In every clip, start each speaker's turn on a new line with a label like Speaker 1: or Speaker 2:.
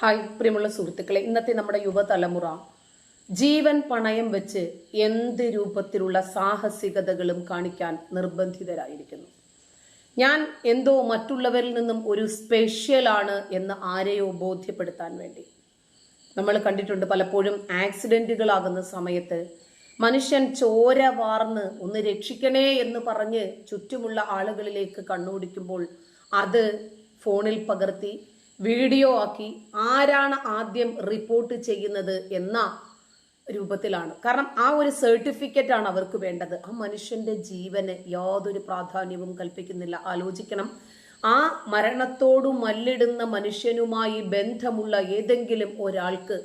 Speaker 1: Hi പ്രിയമുള്ള സുഹൃത്തുക്കളെ ഇന്നത്തെ നമ്മുടെ യുവതലമുറ. ജീവൻ പണയം വെച്ച് എന്ത് രൂപത്തിലുള്ള സാഹസികതകളും കാണിക്കാൻ നിർബന്ധിതരായിരിക്കുന്നു. ഞാൻ എന്തോ മറ്റുള്ളവരിൽ നിന്നും ഒരു സ്പെഷ്യലാണ് എന്ന് ആരെയോ ബോധ്യപ്പെടുത്താൻ വേണ്ടി. നമ്മൾ കണ്ടിട്ടുണ്ട് പലപ്പോഴും ആക്സിഡന്റുകളാകുന്ന സമയത്ത് മനുഷ്യൻ ചോര വാർന്ന് ഒന്ന് രക്ഷിക്കണേ എന്ന് പറഞ്ഞ് ചുറ്റുമുള്ള ആളുകളിലേക്ക് കണ്ണോടിക്കുമ്പോൾ അത് ഫോണിൽ പകർത്തി വീഡിയോ ആക്കി ആരാണ് ആദ്യം റിപ്പോർട്ട് ചെയ്യുന്നത് എന്ന രൂപത്തിലാണ്. കാരണം ആ ഒരു സർട്ടിഫിക്കറ്റ് ആണ് അവർക്ക് വേണ്ടത്. ആ മനുഷ്യന്റെ ജീവന് യാതൊരു പ്രാധാന്യവും കൽപ്പിക്കുന്നില്ല. ആലോചിക്കണം. ആ മരണത്തോടു മല്ലിടുന്ന മനുഷ്യനുമായി ബന്ധമുള്ള ഏതെങ്കിലും ഒരാൾക്ക്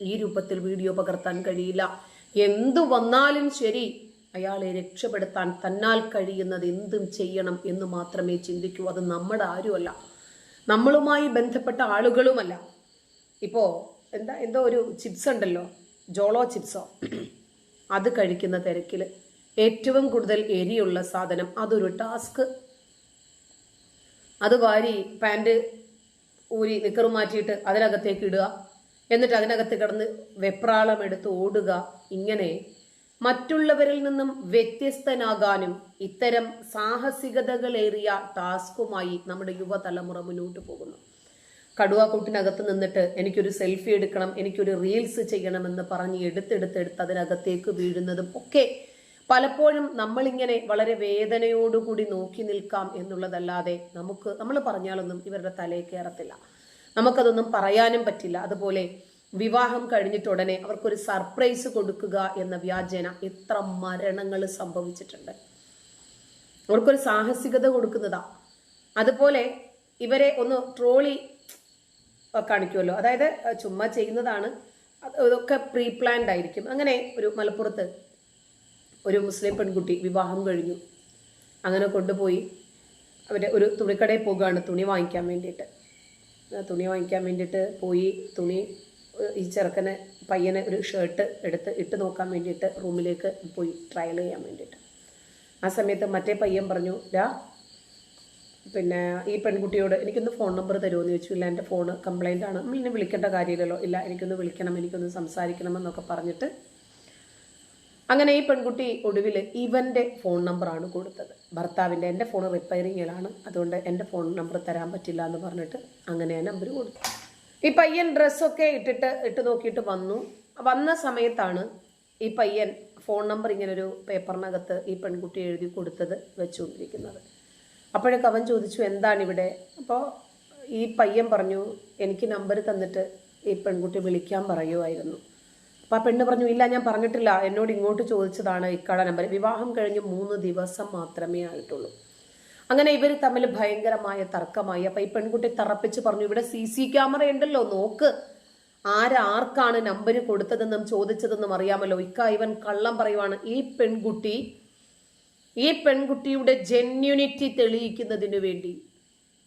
Speaker 1: ഈ രൂപത്തിൽ വീഡിയോ പകർത്താൻ കഴിയില്ല. എന്തു വന്നാലും ശരി അയാളെ രക്ഷപ്പെടുത്താൻ തന്നാൽ കഴിയുന്നത് എന്തും ചെയ്യണം എന്ന് മാത്രമേ ചിന്തിക്കൂ. അത് നമ്മുടെ ആരുമല്ല. നമ്മളുമായി ബന്ധപ്പെട്ട ആളുകളുമല്ല. ഇപ്പോൾ എന്താ എന്തോ ഒരു ചിപ്സ് ഉണ്ടല്ലോ ജോളോ ചിപ്സോ അത് കഴിക്കുന്ന തിരക്കിൽ ഏറ്റവും കൂടുതൽ എരിയുള്ള സാധനം അതൊരു ടാസ്ക് അത് വാരി പാന്റ് ഊരി നിക്കർ മാറ്റിയിട്ട് അതിനകത്തേക്ക് ഇടുക. എന്നിട്ട് അതിനകത്ത് കിടന്ന് വെപ്രാളം എടുത്ത് ഓടുക. ഇങ്ങനെ മറ്റുള്ളവരിൽ നിന്നും വ്യത്യസ്തനാകാനും ഇത്തരം സാഹസികതകളേറിയ ടാസ്കുമായി നമ്മുടെ യുവതലമുറ മുന്നോട്ട് പോകുന്നു. കടുവാക്കൂട്ടിനകത്ത് നിന്നിട്ട് എനിക്കൊരു സെൽഫി എടുക്കണം എനിക്കൊരു റീൽസ് ചെയ്യണമെന്ന് പറഞ്ഞ് എടുത്തെടുത്തെടുത്ത് അതിനകത്തേക്ക് വീഴുന്നതും ഒക്കെ പലപ്പോഴും നമ്മളിങ്ങനെ വളരെ വേദനയോടുകൂടി നോക്കി നിൽക്കാം എന്നുള്ളതല്ലാതെ നമുക്ക് നമ്മൾ പറഞ്ഞാലൊന്നും ഇവരുടെ തലയിൽ കയറത്തില്ല നമുക്കതൊന്നും പറയാനും പറ്റില്ല. അതുപോലെ വിവാഹം കഴിഞ്ഞിട്ട് ഉടനെ അവർക്കൊരു സർപ്രൈസ് കൊടുക്കുക എന്ന വ്യാജേന എത്ര മരണങ്ങൾ സംഭവിച്ചിട്ടുണ്ട്. അവർക്കൊരു സാഹസികത കൊടുക്കുന്നതാ. അതുപോലെ ഇവരെ ഒന്ന് ട്രോളി കാണിക്കുമല്ലോ. അതായത് ചുമ്മാ ചെയ്യുന്നതാണ്. ഇതൊക്കെ പ്രീ പ്ലാൻഡ് ആയിരിക്കും. അങ്ങനെ ഒരു മലപ്പുറത്ത് ഒരു മുസ്ലിം പെൺകുട്ടി വിവാഹം കഴിഞ്ഞു. അങ്ങനെ കൊണ്ടുപോയി. അവരുടെ ഒരു തുണിക്കടയിൽ പോകുകയാണ് തുണി വാങ്ങിക്കാൻ വേണ്ടിയിട്ട്. തുണി വാങ്ങിക്കാൻ വേണ്ടിയിട്ട് പോയി. തുണി ഈ ചെറുക്കനെ പയ്യനെ ഒരു ഷർട്ട് എടുത്ത് ഇട്ട് നോക്കാൻ വേണ്ടിയിട്ട് റൂമിലേക്ക് പോയി ട്രയൽ ചെയ്യാൻ വേണ്ടിയിട്ട്. ആ സമയത്ത് മറ്റേ പയ്യൻ പറഞ്ഞു രാ പിന്നെ ഈ പെൺകുട്ടിയോട് എനിക്കൊന്ന് ഫോൺ നമ്പർ തരുമോ എന്ന് ചോദിച്ചു. ഇല്ല എന്റെ ഫോൺ കംപ്ലൈന്റ് ആണ്. എന്നെ വിളിക്കേണ്ട കാര്യമില്ലല്ലോ. ഇല്ല എനിക്കൊന്ന് വിളിക്കണം എനിക്കൊന്ന് സംസാരിക്കണമെന്നൊക്കെ പറഞ്ഞിട്ട് അങ്ങനെ ഈ പെൺകുട്ടി ഒടുവിൽ ഇവന്റെ ഫോൺ നമ്പറാണ് കൊടുത്തത്. ഭർത്താവിന്റെ എന്റെ ഫോൺ റിപ്പയറിങ്ങിലാണ് അതുകൊണ്ട് എന്റെ ഫോൺ നമ്പർ തരാൻ പറ്റില്ല എന്ന് പറഞ്ഞിട്ട് അങ്ങനെ ആ നമ്പർ കൊടുത്തു. ഈ പയ്യൻ ഡ്രസ്സൊക്കെ ഇട്ടിട്ട് ഇട്ട് നോക്കിയിട്ട് വന്നു. വന്ന സമയത്താണ് ഈ പയ്യൻ ഫോൺ നമ്പർ ഇങ്ങനൊരു പേപ്പറിനകത്ത് ഈ പെൺകുട്ടി എഴുതി കൊടുത്തത് വെച്ചുകൊണ്ടിരിക്കുന്നത്. അപ്പോഴൊക്കെ അവൻ ചോദിച്ചു എന്താണിവിടെ? അപ്പോൾ ഈ പയ്യൻ പറഞ്ഞു എനിക്ക് നമ്പർ തന്നിട്ട് ഈ പെൺകുട്ടി വിളിക്കാൻ പറയുമായിരുന്നു അപ്പോൾ ആ പെണ്ണ് പറഞ്ഞു ഇല്ല ഞാൻ പറഞ്ഞിട്ടില്ല. എന്നോട് ഇങ്ങോട്ട് ചോദിച്ചതാണ് ഇക്കട നമ്പർ. വിവാഹം കഴിഞ്ഞ് മൂന്ന് ദിവസം മാത്രമേ ആയിട്ടുള്ളൂ. അങ്ങനെ ഇവർ തമ്മിൽ ഭയങ്കരമായ തർക്കമായി. അപ്പൊ ഈ പെൺകുട്ടി തറപ്പിച്ച് പറഞ്ഞു ഇവിടെ സി സി ക്യാമറ ഉണ്ടല്ലോ നോക്ക്. ആരാർക്കാണ് നമ്പർ കൊടുത്തതെന്നും ചോദിച്ചതെന്നും അറിയാമല്ലോ. ഇക്ക ഇവൻ കള്ളം പറയുവാണ്. ഈ പെൺകുട്ടി ഈ പെൺകുട്ടിയുടെ ജെന്യൂനിറ്റി തെളിയിക്കുന്നതിന് വേണ്ടി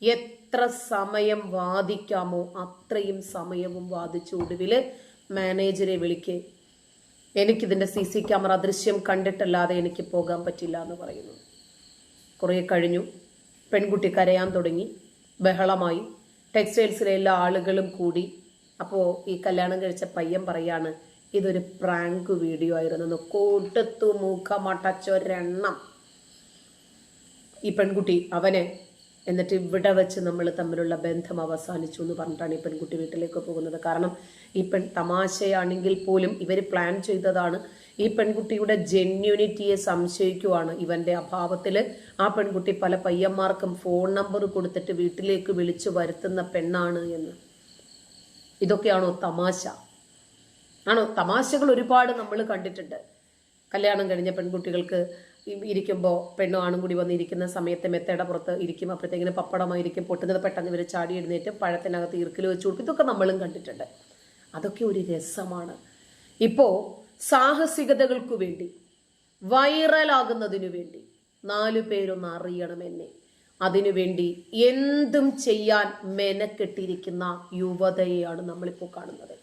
Speaker 1: എത്ര സമയം വാദിക്കാമോ അത്രയും സമയവും വാദിച്ചു. ഒടുവിൽ മാനേജരെ വിളിക്കേ. എനിക്കിതിന്റെ സി സി ക്യാമറ ദൃശ്യം കണ്ടിട്ടല്ലാതെ എനിക്ക് പോകാൻ പറ്റില്ല എന്ന് പറയുന്നു. കുറേ കഴിഞ്ഞു. പെൺകുട്ടി കരയാൻ തുടങ്ങി. ബഹളമായി. ടെക്സ്റ്റൈൽസിലെ എല്ലാ ആളുകളും കൂടി. അപ്പോൾ ഈ കല്യാണം കഴിച്ച പയ്യൻ പറയാണ് ഇതൊരു പ്രാങ്ക് വീഡിയോ ആയിരുന്നു. കൂട്ടത്തു മുഖമടച്ചൊരെണ്ണം ഈ പെൺകുട്ടി അവനെ എന്നിട്ട് ഇവിടെ വെച്ച് നമ്മൾ തമ്മിലുള്ള ബന്ധം അവസാനിച്ചു എന്ന് പറഞ്ഞിട്ടാണ് ഈ പെൺകുട്ടി വീട്ടിലേക്ക് പോകുന്നത്. കാരണം ഈ പെൺ തമാശയാണെങ്കിൽ പോലും ഇവർ പ്ലാൻ ചെയ്തതാണ് ഈ പെൺകുട്ടിയുടെ ജെന്യൂനിറ്റിയെ സംശയിക്കുവാണ് ഇവന്റെ അഭാവത്തിൽ ആ പെൺകുട്ടി പല പയ്യന്മാർക്കും ഫോൺ നമ്പർ കൊടുത്തിട്ട് വീട്ടിലേക്ക് വിളിച്ചു വരുത്തുന്ന പെണ്ണാണ് എന്ന്. ഇതൊക്കെയാണോ തമാശ? ആണോ? തമാശകൾ ഒരുപാട് നമ്മൾ കണ്ടിട്ടുണ്ട്. കല്യാണം കഴിഞ്ഞ പെൺകുട്ടികൾക്ക് ഇരിക്കുമ്പോൾ പെണ്ണും ആണും കൂടി വന്നിരിക്കുന്ന സമയത്ത് മെത്തയുടെ പുറത്ത് ഇരിക്കും അപ്പോഴത്തേക്കിന് പപ്പടമായിരിക്കും പൊട്ടുന്നത് പെട്ടെന്ന് ഇവർ ചാടി എഴുന്നേറ്റ് പഴത്തിനകത്ത് ഇറുക്കിൽ വെച്ച് കൊടുക്കും. ഇതൊക്കെ നമ്മളും കണ്ടിട്ടുണ്ട്. അതൊക്കെ ഒരു രസമാണ്. ഇപ്പോൾ സാഹസികതകൾക്കു വേണ്ടി വൈറലാകുന്നതിനു വേണ്ടി നാലു പേരൊന്ന് അറിയണം എന്നെ. അതിനുവേണ്ടി എന്തും ചെയ്യാൻ മെനക്കെട്ടിരിക്കുന്ന യുവതയെയാണ് നമ്മളിപ്പോൾ കാണുന്നത്.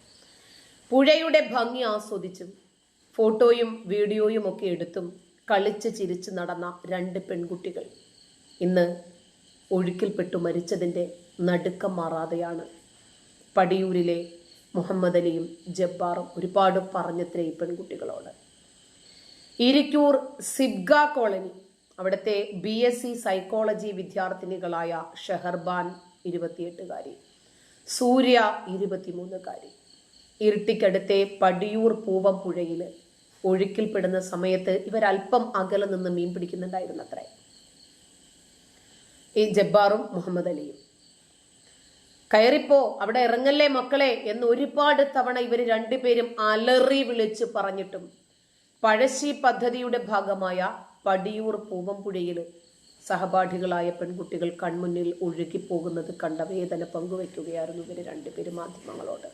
Speaker 1: പുഴയുടെ ഭംഗി ആസ്വദിച്ചും ഫോട്ടോയും വീഡിയോയും ഒക്കെ എടുത്തും കളിച്ച് ചിരിച്ച് നടന്ന രണ്ട് പെൺകുട്ടികൾ ഇന്ന് ഒഴുക്കിൽപ്പെട്ടു മരിച്ചതിന്റെ നടുക്കം മാറാതെയാണ് പടിയൂരിലെ മുഹമ്മദ് അലിയും ജബ്ബാറും ഒരുപാട് പറഞ്ഞത്രേ പെൺകുട്ടികളോട് ഇരിക്കൂർ സിബ്ഗ കോളനി അവിടുത്തെ ബി എസ് സി സൈക്കോളജി വിദ്യാർത്ഥിനികളായ ഷെഹർബാൻ ഇരുപത്തിയെട്ടുകാരി സൂര്യ ഇരുപത്തിമൂന്നുകാരി. ഇരുട്ടിക്കടുത്തെ പടിയൂർ പൂവം പുഴയിൽ ഒഴുക്കിൽപ്പെടുന്ന സമയത്ത് ഇവരല്പം അകലെ നിന്ന് മീൻ പിടിക്കുന്നുണ്ടായിരുന്നത്രേ. ഈ ജബ്ബാറും മുഹമ്മദ് അലിയും. കയറിപ്പോ അവിടെ ഇറങ്ങല്ലേ മക്കളെ എന്ന് ഒരുപാട് തവണ ഇവർ രണ്ടുപേരും അലറി വിളിച്ച് പറഞ്ഞിട്ടും. പഴശ്ശി പദ്ധതിയുടെ ഭാഗമായ പടിയൂർ പൂവമ്പുഴയിൽ സഹപാഠികളായ പെൺകുട്ടികൾ കൺമുന്നിൽ ഒഴുകിപ്പോകുന്നത് കണ്ട വേദന പങ്കുവയ്ക്കുകയായിരുന്നു ഇവർ രണ്ടുപേരും മാധ്യമങ്ങളോട്.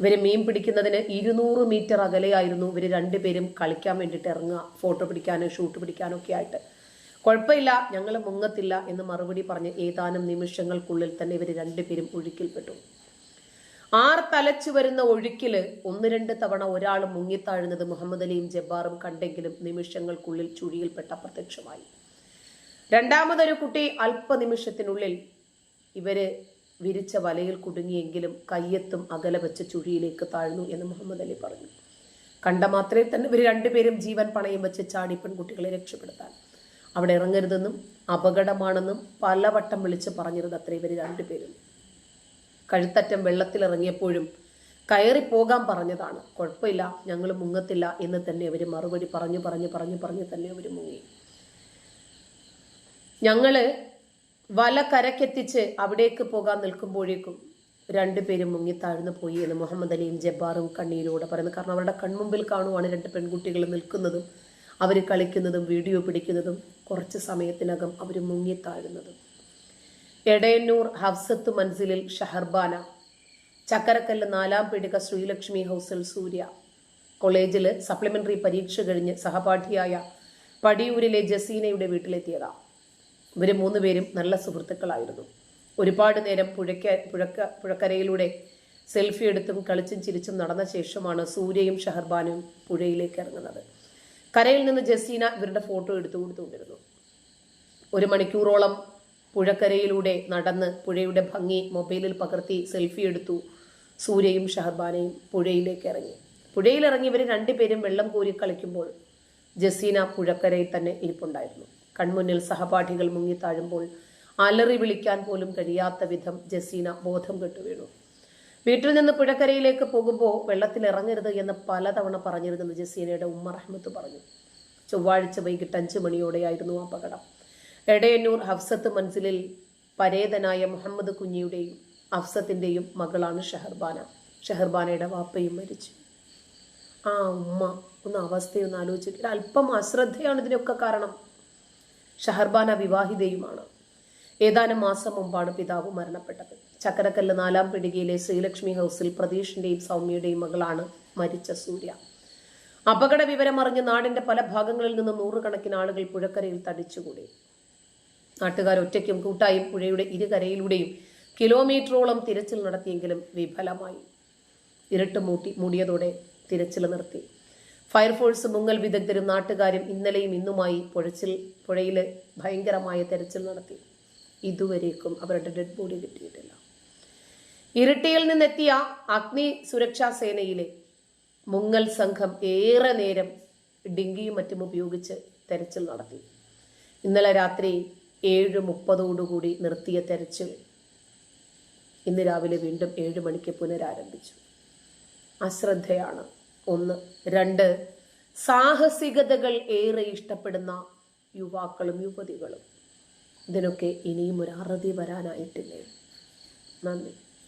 Speaker 1: ഇവർ മീൻ പിടിക്കുന്നതിന് ഇരുന്നൂറ് മീറ്റർ അകലെയായിരുന്നു ഇവർ രണ്ടുപേരും കളിക്കാൻ വേണ്ടിയിട്ട് ഇറങ്ങുക ഫോട്ടോ പിടിക്കാനും ഷൂട്ട് പിടിക്കാനും ഒക്കെ ആയിട്ട്. കുഴപ്പമില്ല ഞങ്ങൾ മുങ്ങത്തില്ല എന്ന് മറുപടി പറഞ്ഞ് ഏതാനും നിമിഷങ്ങൾക്കുള്ളിൽ തന്നെ ഇവർ രണ്ടുപേരും ഒഴുക്കിൽപ്പെട്ടു. ആർ തലച്ചു വരുന്ന ഒഴുക്കിൽ ഒന്ന് രണ്ട് തവണ ഒരാൾ മുങ്ങിത്താഴുന്നത് മുഹമ്മദ് അലിയും ജബ്ബാറും കണ്ടെങ്കിലും നിമിഷങ്ങൾക്കുള്ളിൽ ചുഴിയിൽപ്പെട്ട പ്രത്യക്ഷമായി രണ്ടാമതൊരു കുട്ടി അല്പനിമിഷത്തിനുള്ളിൽ ഇവർ വിരിച്ച വലയിൽ കുടുങ്ങിയെങ്കിലും കയ്യെത്തും അകലെ വെച്ച ചുഴിയിലേക്ക് താഴ്ന്നു എന്ന് മുഹമ്മദ് അലി പറഞ്ഞു. കണ്ട മാത്രമേ തന്നെ ഇവർ രണ്ടുപേരും ജീവൻ പണയം വെച്ച് ചാടി പെൺകുട്ടികളെ രക്ഷപ്പെടുത്താൻ. അവിടെ ഇറങ്ങരുതെന്നും അപകടമാണെന്നും പലവട്ടം വിളിച്ച് പറഞ്ഞിരുന്നത് അത്ര ഇവർ രണ്ടുപേരും കഴുത്തറ്റം വെള്ളത്തിൽ ഇറങ്ങിയപ്പോഴും കയറി പോകാൻ പറഞ്ഞതാണ്. കുഴപ്പമില്ല ഞങ്ങൾ മുങ്ങത്തില്ല എന്ന് തന്നെ അവർ മറുപടി പറഞ്ഞു പറഞ്ഞു പറഞ്ഞു പറഞ്ഞു തന്നെ അവർ മുങ്ങി. ഞങ്ങൾ വല കരക്കെത്തിച്ച് അവിടേക്ക് പോകാൻ നിൽക്കുമ്പോഴേക്കും രണ്ടുപേരും മുങ്ങിത്താഴ്ന്നു പോയി എന്ന് മുഹമ്മദ് അലിയും ജബ്ബാറും കണ്ണീരോടെ പറയുന്നത് കാരണം അവരുടെ കൺമുമ്പിൽ കാണുവാണ് രണ്ട് പെൺകുട്ടികൾ നിൽക്കുന്നതും അവർ കളിക്കുന്നതും വീഡിയോ പിടിക്കുന്നതും കുറച്ച് സമയത്തിനകം അവർ മുങ്ങിത്താഴുന്നത് എടയന്നൂർ ഹഫ്സത്ത് മൻസിലിൽ ഷഹർബാന ചക്കരക്കല്ല് നാലാം പീടിക ശ്രീലക്ഷ്മി ഹൗസിൽ സൂര്യ. കോളേജിൽ സപ്ലിമെന്ററി പരീക്ഷ കഴിഞ്ഞ് സഹപാഠിയായ പടിയൂരിലെ ജസീനയുടെ വീട്ടിലെത്തിയതാ. ഇവർ മൂന്നുപേരും നല്ല സുഹൃത്തുക്കളായിരുന്നു. ഒരുപാട് നേരം പുഴയ്ക്ക പുഴക്ക പുഴക്കരയിലൂടെ സെൽഫി എടുത്തും കളിച്ചും ചിരിച്ചും നടന്ന ശേഷമാണ് സൂര്യയും ഷഹർബാനും പുഴയിലേക്ക് ഇറങ്ങുന്നത്. കരയിൽ നിന്ന് ജസീന ഇവരുടെ ഫോട്ടോ എടുത്തു കൊടുത്തുകൊണ്ടിരുന്നു. ഒരു മണിക്കൂറോളം പുഴക്കരയിലൂടെ നടന്ന് പുഴയുടെ ഭംഗി മൊബൈലിൽ പകർത്തി സെൽഫി എടുത്തു സൂര്യയും ഷഹർബാനയും പുഴയിലേക്ക് ഇറങ്ങി. പുഴയിലിറങ്ങി ഇവർ രണ്ടുപേരും വെള്ളം കോരി കളിക്കുമ്പോൾ ജസീന പുഴക്കരയിൽ തന്നെ ഇരിപ്പുണ്ടായിരുന്നു. കൺമുന്നിൽ സഹപാഠികൾ മുങ്ങി താഴുമ്പോൾ അലറി വിളിക്കാൻ പോലും കഴിയാത്ത വിധം ജസീന ബോധം കെട്ടു വീണു വീട്ടിൽ നിന്ന് പുഴക്കരയിലേക്ക് പോകുമ്പോൾ വെള്ളത്തിൽ ഇറങ്ങരുത് എന്ന് പലതവണ പറഞ്ഞിരുന്നെന്ന് ജസീനയുടെ ഉമ്മ റഹ്മത്ത് പറഞ്ഞു. ചൊവ്വാഴ്ച വൈകിട്ട് അഞ്ച് മണിയോടെയായിരുന്നു അപകടം. എടയന്നൂർ ഹഫ്സത്ത് മൻസിലിൽ പരേതനായ മുഹമ്മദ് കുഞ്ഞിയുടെയും അഫ്സത്തിന്റെയും മകളാണ് ഷഹർബാന. ഷഹർബാനയുടെ വാപ്പയും മരിച്ചു. ആ ഉമ്മ ഒന്ന് അവസ്ഥയൊന്ന് ആലോചിച്ചിട്ട് അല്പം അശ്രദ്ധയാണ് ഇതിനൊക്കെ കാരണം. ഷഹർബാന വിവാഹിതയുമാണ്. ഏതാനും മാസം മുമ്പാണ് പിതാവ് മരണപ്പെട്ടത്. ചക്കരക്കല്ല് നാലാം പിടികയിലെ ശ്രീലക്ഷ്മി ഹൗസിൽ പ്രതീഷിന്റെയും സൗമ്യയുടെയും മകളാണ് മരിച്ച സൂര്യ. അപകട വിവരം അറിഞ്ഞ് നാടിന്റെ പല ഭാഗങ്ങളിൽ നിന്നും നൂറുകണക്കിന് ആളുകൾ പുഴക്കരയിൽ തടിച്ചുകൂടി. നാട്ടുകാർ ഒറ്റയ്ക്കും കൂട്ടായും പുഴയുടെ ഇരുകരയിലൂടെയും കിലോമീറ്ററോളം തിരച്ചിൽ നടത്തിയെങ്കിലും വിഫലമായി. ഇരുട്ട് മൂട്ടി മൂടിയതോടെ തിരച്ചിൽ നിർത്തി. ഫയർഫോഴ്സ് മുങ്ങൽ വിദഗ്ധരും നാട്ടുകാരും ഇന്നലെയും ഇന്നുമായി പുഴച്ചിൽ പുഴയിൽ ഭയങ്കരമായ തെരച്ചിൽ നടത്തി. ഇതുവരേക്കും അവരുടെ ഡെഡ് ബോഡി കിട്ടിയിട്ടില്ല. ഇരിട്ടിയിൽ നിന്നെത്തിയ അഗ്നി സുരക്ഷാ സേനയിലെ മുങ്ങൽ സംഘം ഏറെ നേരം ഡിങ്കിയും മറ്റും ഉപയോഗിച്ച് തെരച്ചിൽ നടത്തി. ഇന്നലെ രാത്രി ഏഴ് മുപ്പതോടുകൂടി നിർത്തിയ തെരച്ചിൽ ഇന്ന് രാവിലെ വീണ്ടും ഏഴ് മണിക്ക് പുനരാരംഭിച്ചു. അശ്രദ്ധയാണ് ഒന്ന്. രണ്ട്. സാഹസികതകൾ ഏറെ ഇഷ്ടപ്പെടുന്ന യുവാക്കളും യുവതികളും. ഇതിനൊക്കെ ഇനിയും ഒരു അറുതി വരാനായിട്ടില്ലേ? നന്ദി.